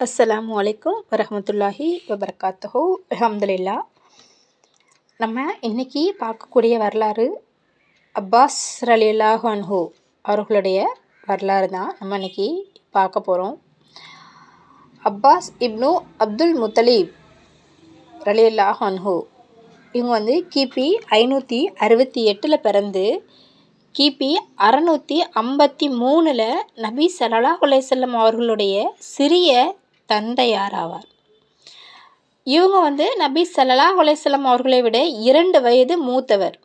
அஸ்ஸலாமு அலைக்கும் வரமத்துல்லாஹி வபர்காத்தஹோ. அஹமதுல்லா நம்ம இன்றைக்கி பார்க்கக்கூடிய வரலாறு அப்பாஸ் ரலியல்லாஹு அன்ஹு அவர்களுடைய வரலாறு தான் நம்ம இன்றைக்கி பார்க்க போகிறோம் அப்பாஸ் இப்னு அப்துல் முத்தலீப் ரலியல்லாஹு அன்ஹு இவங்க வந்து கிபி ஐநூற்றி அறுபத்தி எட்டில் பிறந்து கிபி அறநூற்றி ஐம்பத்தி மூணில் நபி சலலா உலேசல்லம் அவர்களுடைய சிறிய தந்தையார் ஆவார் இவங்க வந்து நபி ஸல்லல்லாஹு அலைஹி அவர்களை விட இரண்டு வயது மூத்தவர்.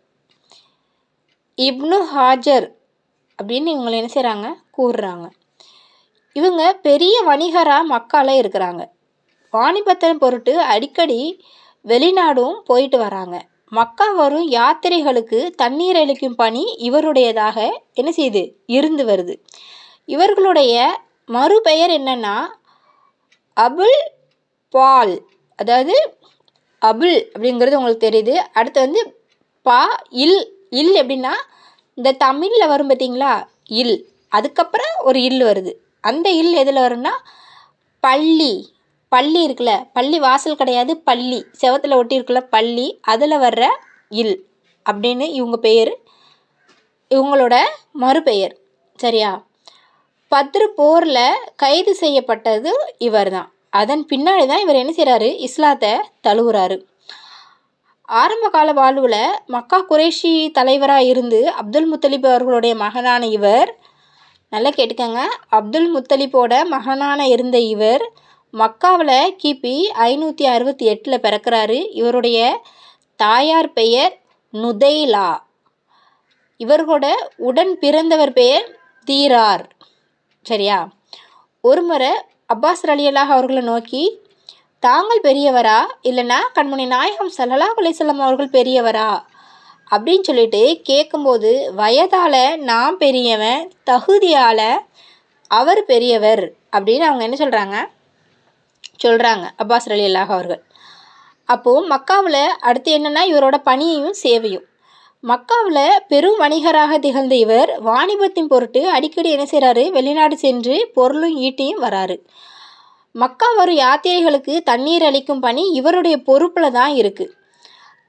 இப்னு ஹாஜர் அப்படின்னு இவங்களை என்ன செய்கிறாங்க கூறுறாங்க. இவங்க பெரிய வணிகராக மக்கால இருக்கிறாங்க. வாணிபத்தன் பொருட்டு அடிக்கடி வெளிநாடும் போயிட்டு வராங்க. மக்கா வரும் யாத்திரைகளுக்கு தண்ணீர் அளிக்கும் பணி இவருடையதாக என்ன செய்யுது இருந்து வருது. இவர்களுடைய மறுபெயர் என்னன்னா அபுல் பால். அதாவது அபுல் அப்படிங்கிறது உங்களுக்கு தெரியுது. அடுத்து வந்து பா இல். இல் எப்படின்னா இந்த தமிழில் வரும் பார்த்தீங்களா? இல். அதுக்கப்புறம் ஒரு இல் வருது. அந்த இல் எதில் வரும்னா பள்ளி. பள்ளி இருக்குல்ல? பள்ளி வாசல் கிடையாது பள்ளி. செவத்தில் ஒட்டி இருக்குல்ல பள்ளி. அதில் வர்ற இல் அப்படின்னு இவங்க பெயர் இவங்களோட மறுபெயர். சரியா? பத்ரு போரில் கைது செய்யப்பட்டது இவர் தான் அதன் பின்னாடி தான் இவர் என்ன செய்கிறாரு இஸ்லாத்தை தழுவுறாரு. ஆரம்ப கால வாழ்வில் மக்கா குரேஷி தலைவராக இருந்து அப்துல் முத்தலிப் அவர்களுடைய மகனான இவர் நல்லா கேட்டுக்கோங்க. அப்துல் முத்தலிப்போட மகனான இருந்த இவர் மக்காவில் கிபி ஐநூற்றி அறுபத்தி எட்டில் பிறக்கிறாரு. இவருடைய தாயார் பெயர் நுதைலா. இவர்களோட உடன் பிறந்தவர் பெயர் தீரார். சரியா? ஒரு முறை அப்பாஸ் அலியல்லாஹ் அவர்களை நோக்கி தாங்கள் பெரியவரா? இல்லைன்னா கண்மணி நாயகம் சல்லலா அலிசல்லாம் அவர்கள் பெரியவரா? அப்படின்னு சொல்லிட்டு கேட்கும்போது வயதால் நான் பெரியவன் தகுதியால் அவர் பெரியவர். அப்படின்னு அவங்க என்ன சொல்கிறாங்க சொல்கிறாங்க அப்பாஸ் அலி அல்லாஹ் அவர்கள். அப்போது மக்காவில் அடுத்து என்னென்னா இவரோட பணியையும் சேவையும். மக்காவில் பெரும் வணிகராக திகழ்ந்த இவர் வாணிபத்தின் பொருட்டு அடிக்கடி என்ன செய்கிறாரு வெளிநாடு சென்று பொருளும் ஈட்டியும் வராரு. மக்கா வரும் யாத்திரைகளுக்கு தண்ணீர் அளிக்கும் பணி இவருடைய பொறுப்பில் தான் இருக்குது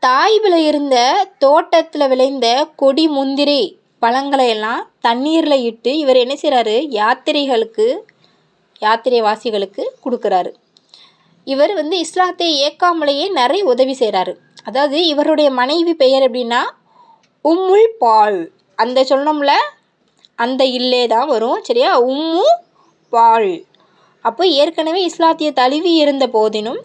தாய்வில் இருந்த தோட்டத்தில் விளைந்த கொடி முந்திரி பழங்களை எல்லாம் தண்ணீரில் இட்டு இவர் என்ன செய்கிறாரு யாத்திரைகளுக்கு யாத்திரை வாசிகளுக்கு கொடுக்குறாரு. இவர் வந்து இஸ்லாத்தை ஏற்காமலேயே நிறைய உதவி செய்கிறாரு அதாவது இவருடைய மனைவி பெயர் எப்படின்னா உம்முல் பால் அந்த சொன்னோம்ல அந்த இல்லே தான் வரும் சரியா? உம்மு பால் அப்போ ஏற்கனவே இஸ்லாத்திய தழுவி இருந்த போதினும்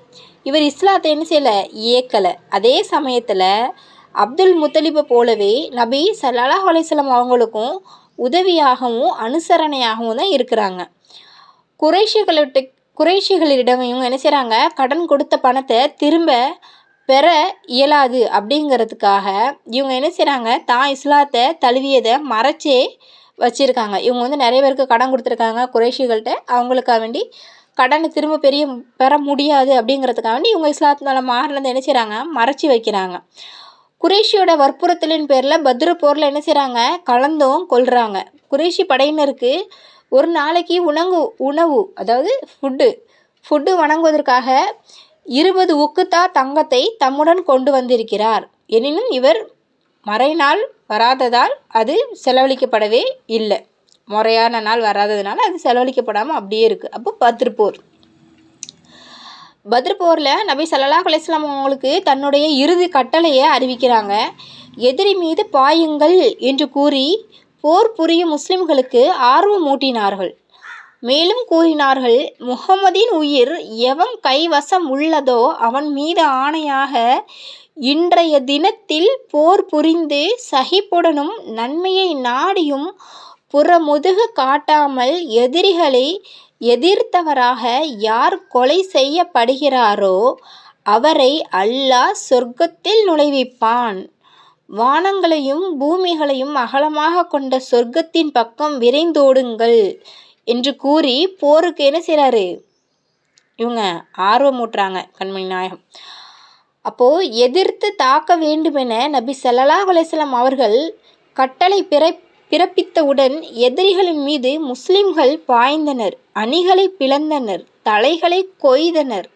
இவர் இஸ்லாத்தை என்ன செய்யலை? ஏற்கலை அதே சமயத்தில் அப்துல் முத்தலிபை போலவே நபி சல்லாஹ் அலிஸ்லாம் அவங்களுக்கும் உதவியாகவும் அனுசரணையாகவும் தான் இருக்கிறாங்க. குறைஷிகளிட்ட குறைஷிகளிடம் இவங்க என்ன செய்கிறாங்க கடன் கொடுத்த பணத்தை திரும்ப பெற இயலாது அப்படிங்கிறதுக்காக இவங்க என்ன செய்கிறாங்க தான் இஸ்லாத்தை தழுவியதை மறைச்சே வச்சுருக்காங்க. இவங்க வந்து நிறைய பேருக்கு கடன் கொடுத்துருக்காங்க. குறைஷிகள்கிட்ட அவங்களுக்காக வேண்டி கடனை திரும்ப பெரிய பெற முடியாது அப்படிங்கிறதுக்காக வேண்டி இவங்க இஸ்லாத்தினால மாறினதை என்ன செய்கிறாங்க மறைச்சி வைக்கிறாங்க. குரேஷியோட வற்புறுத்தலின் பேரில் பத்ர போரில் என்ன செய்கிறாங்க கலந்தும் கொள்கிறாங்க குரேஷி படையினருக்கு ஒரு நாளைக்கு உணவு உணவு அதாவது ஃபுட்டு ஃபுட்டு வணங்குவதற்காக இருபது உக்குத்தா தங்கத்தை தம்முடன் கொண்டு வந்திருக்கிறார். எனினும் இவர் மறைநாள் வராததால் அது செலவழிக்கப்படவே இல்லை. முறையான நாள் வராததுனால அது செலவழிக்கப்படாமல் அப்படியே இருக்குது அப்போ பத்ரு போர் பத்ரு போரில் நபி சல்லா அலிஸ்லாம் அவங்களுக்கு தன்னுடைய இறுதி கட்டளையை அறிவிக்கிறாங்க. எதிரி மீது பாயுங்கள் என்று கூறி போர் புரியும் முஸ்லிம்களுக்கு ஆர்வம் மூட்டினார்கள் மேலும் கூறினார்கள் முகமதின் உயிர் எவன் கைவசம் உள்ளதோ அவன் மீது ஆணையாக இன்றைய தினத்தில் போர் புரிந்து சகிப்புடனும் நன்மையை நாடியும் புறமுதுகு காட்டாமல் எதிரிகளை எதிர்த்தவராக யார் கொலை செய்யப்படுகிறாரோ அவரை அல்லாஹ் சொர்க்கத்தில் நுழைவிப்பான். வானங்களையும் பூமிகளையும் அகலமாக கொண்ட சொர்க்கத்தின் பக்கம் விரைந்தோடுங்கள். என்று கூறி போருக்கு என்ன செய்கிறாரு இவங்க ஆர்வமூட்டுறாங்க கண்மணி நாயகம். அப்போது எதிர்த்து தாக்க வேண்டுமென நபி சல்லலா அலிஸ்லாம் அவர்கள் கட்டளை பிற பிறப்பித்தவுடன் எதிரிகளின் மீது முஸ்லிம்கள் பாய்ந்தனர் அணிகளை பிளந்தனர் தலைகளை கொய்தனர்.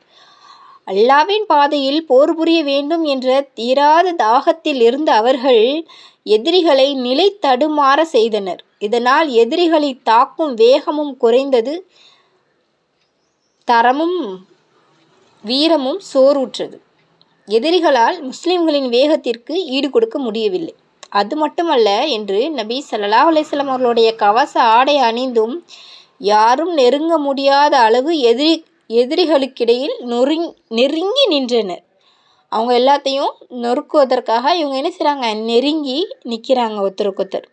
அல்லாவின் பாதையில் போர் புரிய வேண்டும் என்ற தீராத தாகத்தில் இருந்த அவர்கள் எதிரிகளை நிலை தடுமாற செய்தனர். இதனால் எதிரிகளை தாக்கும் வேகமும் குறைந்தது தரமும் வீரமும் சோறுற்றது எதிரிகளால் முஸ்லிம்களின் வேகத்திற்கு ஈடு கொடுக்க முடியவில்லை. அது மட்டுமல்ல என்று நபி ஸல்லல்லாஹு அலிஸ்லாம் அவர்களுடைய கவச ஆடை அணிந்தும் யாரும் நெருங்க முடியாத அளவு எதிரி எதிரிகளுக்கிடையில் நொறுங் நெருங்கி நின்றனர். அவங்க எல்லாத்தையும் நொறுக்குவதற்காக இவங்க என்ன செய்கிறாங்க நெருங்கி நிற்கிறாங்க ஒருத்தருக்கு ஒருத்தர்.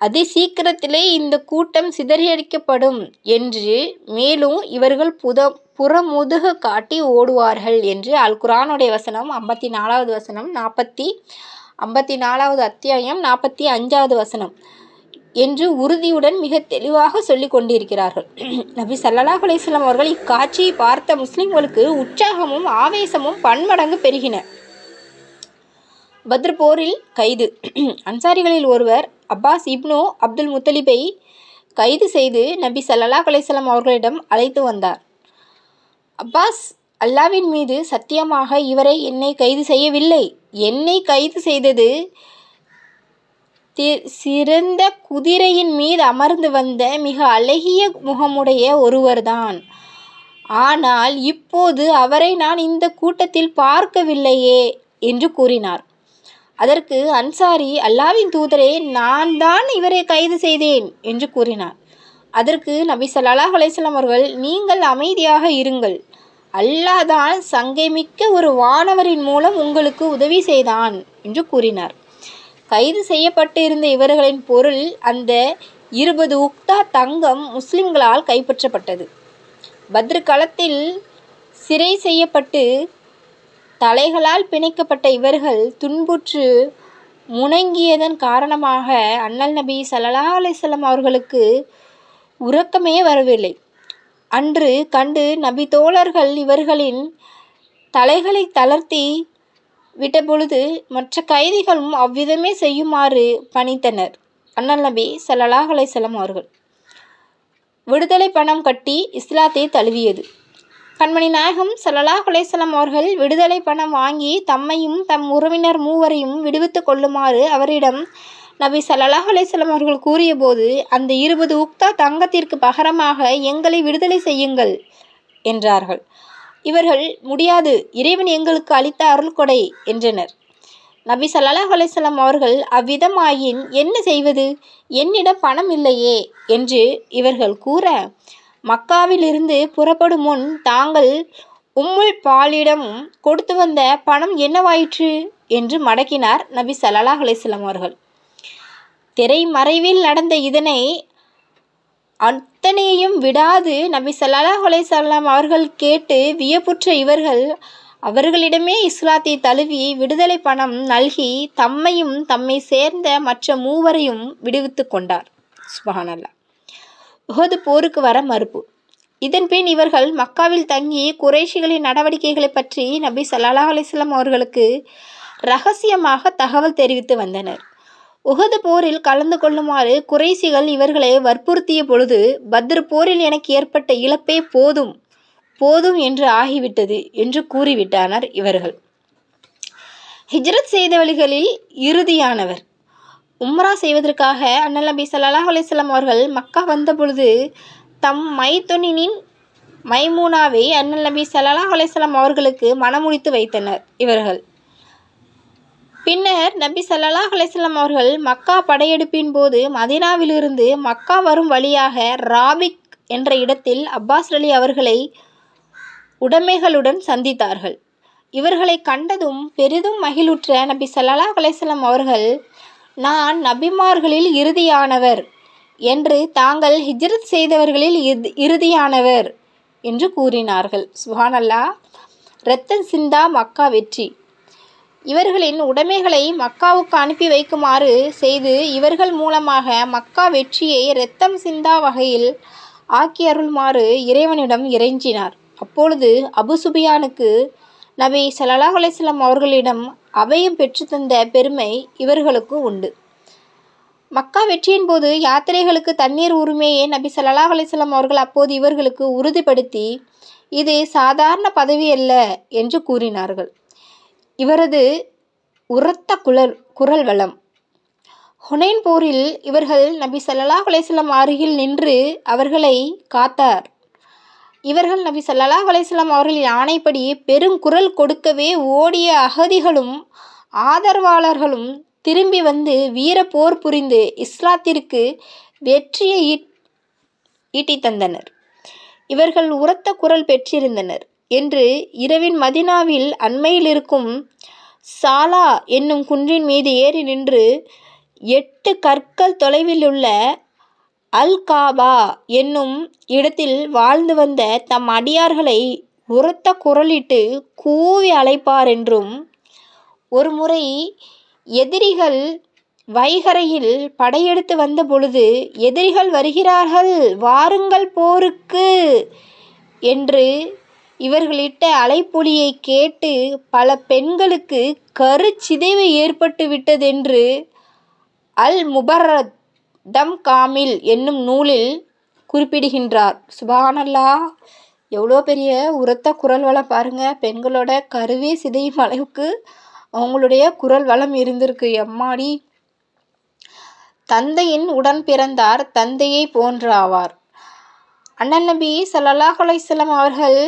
அதி சீக்கிரத்திலே இந்த கூட்டம் சிதறடிக்கப்படும் என்று மேலும் இவர்கள் புத புறமுதுகு காட்டி ஓடுவார்கள் என்று அல் குரானுடைய வசனம் ஐம்பத்தி நாலாவது வசனம் நாற்பத்தி ஐம்பத்தி நாலாவது அத்தியாயம் நாற்பத்தி அஞ்சாவது வசனம் என்று உறுதியுடன் மிக தெளிவாக சொல்லி கொண்டிருக்கிறார்கள். நபி சல்லாஹ் அலிஸ்லாம் அவர்கள் இக்காட்சியை பார்த்த முஸ்லிம்களுக்கு உற்சாகமும் ஆவேசமும் பன்மடங்கு பெருகின. பத்ர் போரில் கைது. அன்சாரிகளில் ஒருவர் அப்பாஸ் இப்னு அப்துல் முத்தலிபை கைது செய்து நபி சல்லா அலைஹிஸ்ஸலாம் அவர்களிடம் அழைத்து வந்தார். அப்பாஸ் அல்லாவின் மீது சத்தியமாக இவரை என்னை கைது செய்யவில்லை. என்னை கைது செய்தது தி- சிறந்த குதிரையின் மீது அமர்ந்து வந்த மிக அழகிய முகமுடைய ஒருவர்தான். ஆனால் இப்போது அவரை நான் இந்த கூட்டத்தில் பார்க்கவில்லையே என்று கூறினார். அதற்கு அன்சாரி அல்லாவின் தூதரே நான் தான் இவரை கைது செய்தேன் என்று கூறினார். அதற்கு நபி சல்லாஹ் அலைஹி அவர்கள் நீங்கள் அமைதியாக இருங்கள். அல்லாஹ் தான் சங்கைமிக்க ஒரு வானவரின் மூலம் உங்களுக்கு உதவி செய்தான் என்று கூறினார். கைது செய்யப்பட்டு இருந்த இவர்களின் பொருள் அந்த இருபது உக்தா தங்கம் முஸ்லிம்களால் கைப்பற்றப்பட்டது. பத்ரு களத்தில் சிறை செய்யப்பட்டு தலைகளால் பிணைக்கப்பட்ட இவர்கள் துன்புற்று முணங்கியதன் காரணமாக அண்ணல் நபி சல்லா அலைஹி அவர்களுக்கு உறக்கமே வரவில்லை. அன்று கண்டு நபி தோழர்கள் இவர்களின் தலைகளை தளர்த்தி விட்டபொழுது மற்ற கைதிகளும் அவ்விதமே செய்யுமாறு பணித்தனர். அண்ணல் நபி ஸல்லல்லாஹு அலைசலம் அவர்கள் விடுதலை பணம் கட்டி இஸ்லாத்தை தழுவியது. கண்மணி நாயகம் சல்லலாஹ் அலைஹி அவர்கள் விடுதலை பணம் வாங்கி தம்மையும் தம் உறவினர் மூவரையும் விடுவித்துக் கொள்ளுமாறு அவரிடம் நபி சல்லலாஹ் அலேசலம் அவர்கள் கூறியபோது அந்த இருபது உக்தா தங்கத்திற்கு பகரமாக எங்களை விடுதலை செய்யுங்கள் என்றார்கள். இவர்கள் முடியாது இறைவன் எங்களுக்கு அளித்த அருள்கொடை என்றனர். நபி சல்லாஹ் அலைஹி அவர்கள் அவ்விதமாயின் என்ன செய்வது? என்னிடம் பணம் இல்லையே என்று இவர்கள் கூற மக்காவிலிருந்து புறப்படும் முன் தாங்கள் உம்முல் பாலிடம் கொடுத்து வந்த பணம் என்னவாயிற்று? என்று மடக்கினார் நபி சல்லாஹ் அலிஸ்லாம் அவர்கள் அவர்கள். திரைமறைவில் நடந்த இதனை அத்தனையும் விடாது நபி சல்லாஹ் அலைஹி அவர்கள் கேட்டு வியப்புற்ற இவர்கள் அவர்களிடமே இஸ்லாத்தை தழுவி விடுதலை பணம் நல்கி தம்மையும் தம்மை சேர்ந்த மற்ற மூவரையும் விடுவித்து கொண்டார். சுபஹானல்லா உஹது போருக்கு வர மறுப்பு. இதன்பின் இவர்கள் மக்காவில் தங்கி குறைஷிகளின் நடவடிக்கைகளை பற்றி நபி சல்லா அலிஸ்லாம் அவர்களுக்கு ரகசியமாக தகவல் தெரிவித்து வந்தனர். உஹது போரில் கலந்து கொள்ளுமாறு குறைசிகள் இவர்களை வற்புறுத்திய பொழுது பத்ரு போரில் எனக்கு ஏற்பட்ட இழப்பே போதும் போதும் என்று ஆகிவிட்டது என்று கூறிவிட்டனர் இவர்கள். ஹிஜ்ரத் செய்தவழிகளில் இறுதியானவர். உம்ரா செய்வதற்காக அண்ணல் நபி சல்லாஹ் அலிஸ்லாம் அவர்கள் மக்கா வந்த பொழுது தம் மைத்துனின் மைமூனாவை அண்ணல் நபி சல்லாஹ் அலிஸ்லாம் அவர்களுக்கு மனமுடித்து வைத்தனர் இவர்கள். பின்னர் நபி சல்லாஹ் அலிஸ்லாம் அவர்கள் மக்கா படையெடுப்பின் போது மதீனாவிலிருந்து மக்கா வரும் வழியாக ராபிக் என்ற இடத்தில் அப்பாஸ் அலி அவர்களை உடைமைகளுடன் சந்தித்தார்கள். இவர்களை கண்டதும் பெரிதும் மகிழுற்ற நபி சல்லாஹ் அலிஸ்லாம் அவர்கள் நான் நபிமார்களில் இறுதியானவர் என்று தாங்கள் ஹிஜ்ரத் செய்தவர்களில் இறுதியானவர் என்று கூறினார்கள். சுஹானல்லா ரத்தன் சிந்தா மக்கா வெற்றி. இவர்களின் உடைமைகளை மக்காவுக்கு அனுப்பி வைக்குமாறு செய்து இவர்கள் மூலமாக மக்கா வெற்றியை இரத்தம் சிந்தா வகையில் ஆக்கி அருள்மாறு இறைவனிடம் இறைஞ்சினார். அப்பொழுது அபு சுபியானுக்கு நபி ஸல்லல்லாஹு அலைஹி அவர்களிடம் அபயம் பெற்றுத்தந்த பெருமை இவர்களுக்கு உண்டு. மக்கா வெற்றியின் போது யாத்திரைகளுக்கு தண்ணீர் உரிமையை நபி ஸல்லல்லாஹு அலிஸ்லாம் அவர்கள் அப்போது இவர்களுக்கு உறுதிப்படுத்தி இது சாதாரண பதவி அல்ல என்று கூறினார்கள். இவரது உரத்த குரல் குரல் வளம். ஹுனைன் போரில் இவர்கள் நபி சல்லாஹ் அலிஸ்லாம் அருகில் நின்று அவர்களை காத்தார். இவர்கள் நபி ஸல்லல்லாஹு அலையம் அவர்களின் ஆணைப்படி பெருங்குரல் கொடுக்கவே ஓடிய அகதிகளும் ஆதரவாளர்களும் திரும்பி வந்து வீர போர் புரிந்து இஸ்லாத்திற்கு வெற்றியை ஈட் தந்தனர். இவர்கள் உரத்த குரல் பெற்றிருந்தனர். என்று இரவின் மதினாவில் அண்மையில் இருக்கும் சாலா என்னும் குன்றின் மீது ஏறி நின்று எட்டு கற்கள் தொலைவில் உள்ள அல் காபா என்னும் இடத்தில் வாழ்ந்து வந்த தம் அடியார்களை உரத்த குரலிட்டு கூவி அழைப்பார் என்றும் ஒருமுறை எதிரிகள் வைகரையில் படையெடுத்து வந்த பொழுது எதிரிகள் வருகிறார்கள் வாருங்கள் போருக்கு என்று இவர்களிட்ட அலைப்பொலியை கேட்டு பல பெண்களுக்கு கருச்சிதைவு ஏற்பட்டு விட்டதென்று அல் முபர்ரத் தம் காமில் என்னும் நூலில் குறிப்பிடுகின்றார். சுபானல்லா எவ்வளோ பெரிய உரத்த குரல் வளம் பாருங்கள் பெண்களோட கருவே சிதையும் அளவுக்கு அவங்களுடைய குரல் வளம் இருந்திருக்கு. எம்மாடி? தந்தையின் உடன் பிறந்தார் தந்தையை போன்று ஆவார் நபி ஸல்லல்லாஹு அவர்கள்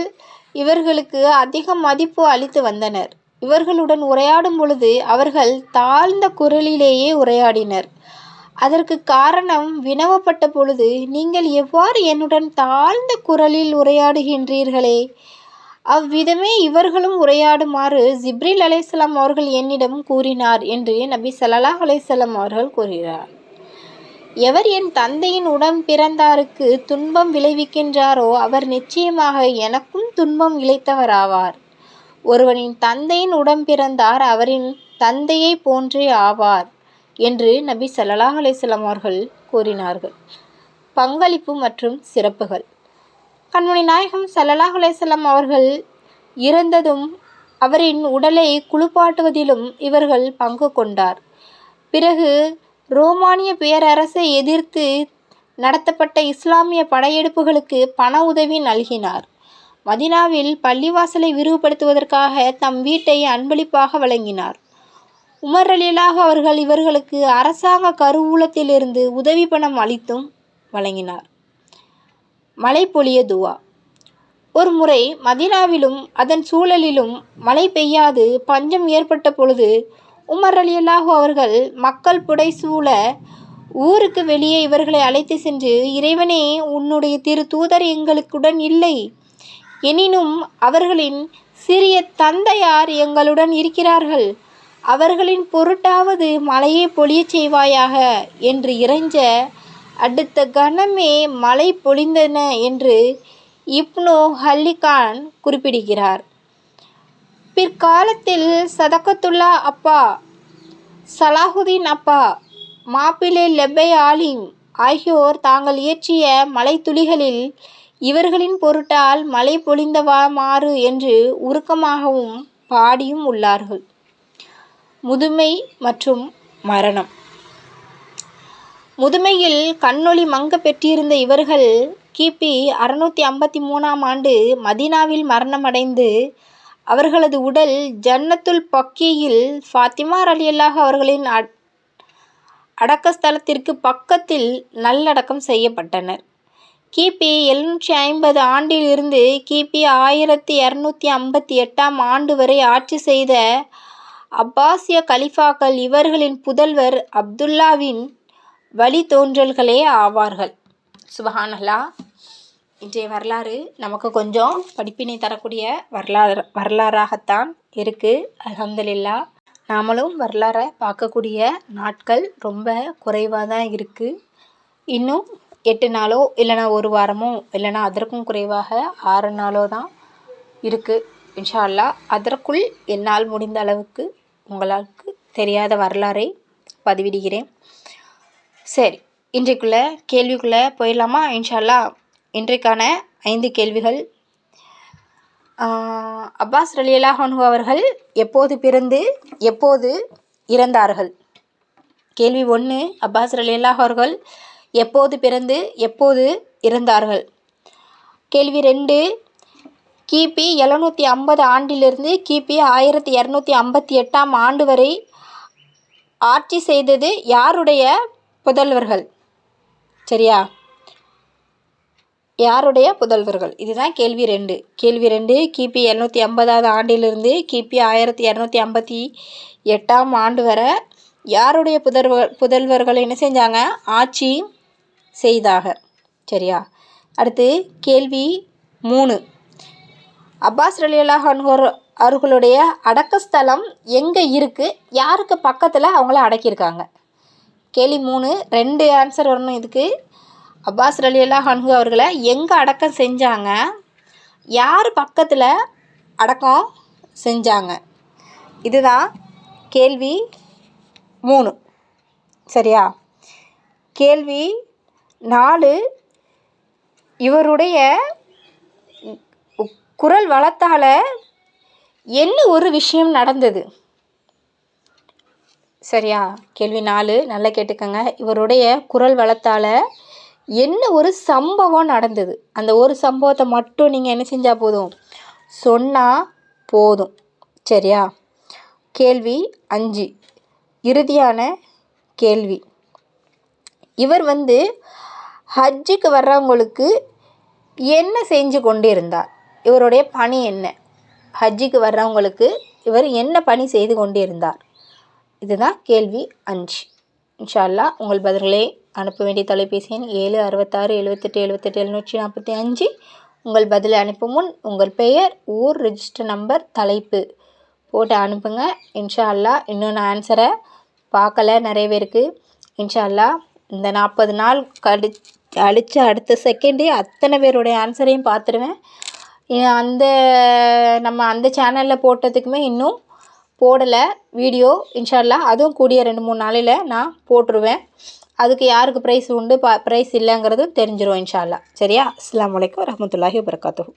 இவர்களுக்கு அதிக மதிப்பு அளித்து வந்தனர். இவர்களுடன் உரையாடும் பொழுது அவர்கள் தாழ்ந்த குரலிலேயே உரையாடினர். அதற்கு காரணம் வினவப்பட்ட பொழுது நீங்கள் எவ்வாறு என்னுடன் தாழ்ந்த குரலில் உரையாடுகின்றீர்களே? அவ்விதமே இவர்களும் உரையாடுமாறு ஜிப்ரில் அலைசலாம் அவர்கள் என்னிடம் கூறினார் என்று நபி ஸல்லல்லாஹு அலைஹி அவர்கள் கூறுகிறார். எவர் என் தந்தையின் உடன் பிறந்தாருக்கு துன்பம் விளைவிக்கின்றாரோ அவர் நிச்சயமாக எனக்கும் துன்பம் இழைத்தவராவார். ஒருவனின் தந்தையின் உடன் பிறந்தார் அவரின் தந்தையை போன்றே ஆவார். என்று நபி சல்லாஹ் அலிஸ்லாம் அவர்கள் கூறினார்கள். பங்களிப்பு மற்றும் சிறப்புகள். கண்மணி நாயகம் சல்லாஹ் அலிஸ்லாம் அவர்கள் இறந்ததும் அவரின் உடலை குளிப்பாட்டுவதிலும் இவர்கள் பங்கு கொண்டார். பிறகு ரோமானிய பேரரசை எதிர்த்து நடத்தப்பட்ட இஸ்லாமிய படையெடுப்புகளுக்கு பண உதவி நல்கினார். மதினாவில் பள்ளிவாசலை விரிவுபடுத்துவதற்காக தம் வீட்டை அன்பளிப்பாக வழங்கினார். உமர் அவர்கள் இவர்களுக்கு அரசாங்க கருவூலத்திலிருந்து உதவி பணம் அளித்தும் வழங்கினார். மழை பொழிய துவா. ஒரு முறை மதினாவிலும் அதன் சூழலிலும் மழை பெய்யாது பஞ்சம் ஏற்பட்ட பொழுது உமர் அலியல்லாஹு அவர்கள் மக்கள் புடைசூழ ஊருக்கு வெளியே இவர்களை அழைத்து சென்று இறைவனே உன்னுடைய திரு தூதர் எங்களுக்குடன் இல்லை. எனினும் அவர்களின் சிறிய தந்தையார் எங்களுடன் இருக்கிறார்கள். அவர்களின் பொருட்டாவது மழையை பொழியச் செய்வாயாக என்று இறைஞ்ச அடுத்த கணமே மழை பொழிந்தன என்று இப்னு ஹல்லிகான் குறிப்பிடுகிறார். பிற்காலத்தில் சதகத்துல்லா அப்பா சலாஹுதீன் அப்பா மாப்பிள்ளை லெப்பை ஆலிம் ஆகியோர் தாங்கள் இயற்றிய மலைத்துளிகளில் இவர்களின் பொருட்டால் மழை பொழிந்தவாமாறு என்று உருக்கமாகவும் பாடியும் உள்ளார்கள். முதுமை மற்றும் மரணம். முதுமையில் கண்ணொளி மங்க பெற்றிருந்த இவர்கள் கிபி அறுநூற்றி ஐம்பத்தி மூணாம் ஆண்டு மதீனாவில் மரணமடைந்து அவர்களது உடல் ஜன்னத்துல் பக்கியில் ஃபாத்திமார் ரலியல்லாஹு அவர்களின் அட் அடக்கஸ்தலத்திற்கு பக்கத்தில் நல்லடக்கம் செய்யப்பட்டனர். கிபி எழுநூற்றி ஐம்பது ஆண்டிலிருந்து கிபி ஆயிரத்தி இரநூத்தி ஐம்பத்தி எட்டாம் ஆண்டு வரை ஆட்சி செய்த அப்பாசிய கலிஃபாக்கள் இவர்களின் புதல்வர் அப்துல்லாவின் வழித்தோன்றல்களே ஆவார்கள். சுபஹானல்லா இன்றைய வரலாறு நமக்கு கொஞ்சம் படிப்பினை தரக்கூடிய வரலாறு வரலாறாகத்தான் இருக்குது அலமதுல்லா நாமளும் வரலாறை பார்க்கக்கூடிய நாட்கள் ரொம்ப குறைவாக தான் இருக்குது இன்னும் எட்டு நாளோ இல்லைனா ஒரு வாரமோ இல்லைனா அதற்கும் குறைவாக ஆறு நாளோ தான் இருக்குது இன்ஷா அல்லா அதற்குள் என்னால் முடிந்த அளவுக்கு உங்களுக்கு தெரியாத வரலாறை பதிவிடுகிறேன். சரி இன்றைக்குள்ள கேள்விக்குள்ளே போயிடலாமா? இன்ஷால்லா இன்றைக்கான ஐந்து கேள்விகள். அப்பாஸ் ரலியல்லாஹு அவர்கள் எப்போது பிறந்து எப்போது இறந்தார்கள்? கேள்வி ஒன்று அப்பாஸ் ரலியல்லாஹ் அவர்கள் எப்போது பிறந்து எப்போது இறந்தார்கள்? கேள்வி ரெண்டு கிபி எழுநூற்றி ஐம்பது ஆண்டிலிருந்து கிபி ஆயிரத்தி இரநூத்தி ஐம்பத்தி எட்டாம் ஆண்டு வரை ஆட்சி செய்தது யாருடைய புதல்வர்கள்? சரியா? யாருடைய புதல்வர்கள்? இதுதான் கேள்வி ரெண்டு. கேள்வி ரெண்டு கிபி எழுநூற்றி ஐம்பதாவது ஆண்டிலிருந்து கிபி ஆயிரத்தி இரநூத்தி ஐம்பத்தி எட்டாம் ஆண்டு வரை யாருடைய புதல்வர் புதல்வர்கள் என்ன செஞ்சாங்க? ஆட்சி செய்தாக சரியா? அடுத்து கேள்வி மூணு. அப்பாஸ் ரலியல்லாஹ் அன்ஹோர் அவர்களுடைய அடக்கஸ்தலம் எங்கே இருக்குது யாருக்கு பக்கத்தில் அவங்கள அடக்கியிருக்காங்க? கேள்வி மூணு ரெண்டு ஆன்சர் வரணும் இதுக்கு. அப்பாஸ் ரலியல்லாஹ் அன்ஹு அவர்களை எங்கே அடக்கம் செஞ்சாங்க? யார் பக்கத்தில் அடக்கம் செஞ்சாங்க? இதுதான் கேள்வி மூணு. சரியா? கேள்வி நாலு இவருடைய குரல் வளத்தால் என்ன ஒரு விஷயம் நடந்தது? சரியா? கேள்வி நாலு. நல்லா கேட்டுக்கோங்க. இவருடைய குரல் வளத்தால் என்ன ஒரு சம்பவம் நடந்தது? அந்த ஒரு சம்பவத்தை மட்டும் நீங்கள் என்ன செஞ்சால் போதும்? சொன்னால் போதும். சரியா? கேள்வி அஞ்சு. இறுதியான கேள்வி. இவர் வந்து ஹஜ்ஜுக்கு வர்றவங்களுக்கு என்ன செஞ்சு கொண்டு இருந்தார் இவருடைய பணி என்ன? ஹஜ்ஜிக்கு வர்றவங்களுக்கு இவர் என்ன பணி செய்து கொண்டு இருந்தார் இதுதான் கேள்வி அஞ்சு. இன்ஷா அல்லாஹ் உங்கள் பதில்களை அனுப்ப வேண்டிய தொலைபேசி எண் ஏழு அறுபத்தாறு எழுபத்தெட்டு எழுபத்தெட்டு எழுநூற்றி நாற்பத்தி அஞ்சு. உங்கள் பதிலை அனுப்பும் முன் உங்கள் பெயர் ஊர் ரிஜிஸ்டர் நம்பர் தலைப்பு போட்டு அனுப்புங்க. இன்ஷா அல்லாஹ் இன்னும் நான் ஆன்சரை பார்க்கல நிறைய பேருக்கு. இன்ஷா அல்லாஹ் இந்த நாற்பது நாள் கடி அழித்து அடுத்த செகண்டே அத்தனை பேருடைய ஆன்சரையும் பார்த்துருவேன். அந்த நம்ம அந்த சேனலில் போட்டதுக்குமே இன்னும் போடலை வீடியோ இன்ஷா அதுவும் கூடிய ரெண்டு மூணு நாளையில் நான் போட்டுருவேன். அதுக்கு யாருக்கு ப்ரைஸ் உண்டு ப ப்ரைஸ் இல்லைங்கிறதும் தெரிஞ்சிடும் இன்ஷால்லா சரியா? அஸ்லாம் வலைக்கம் வரமத்துல்லாஹி வபரகாத்துஹு.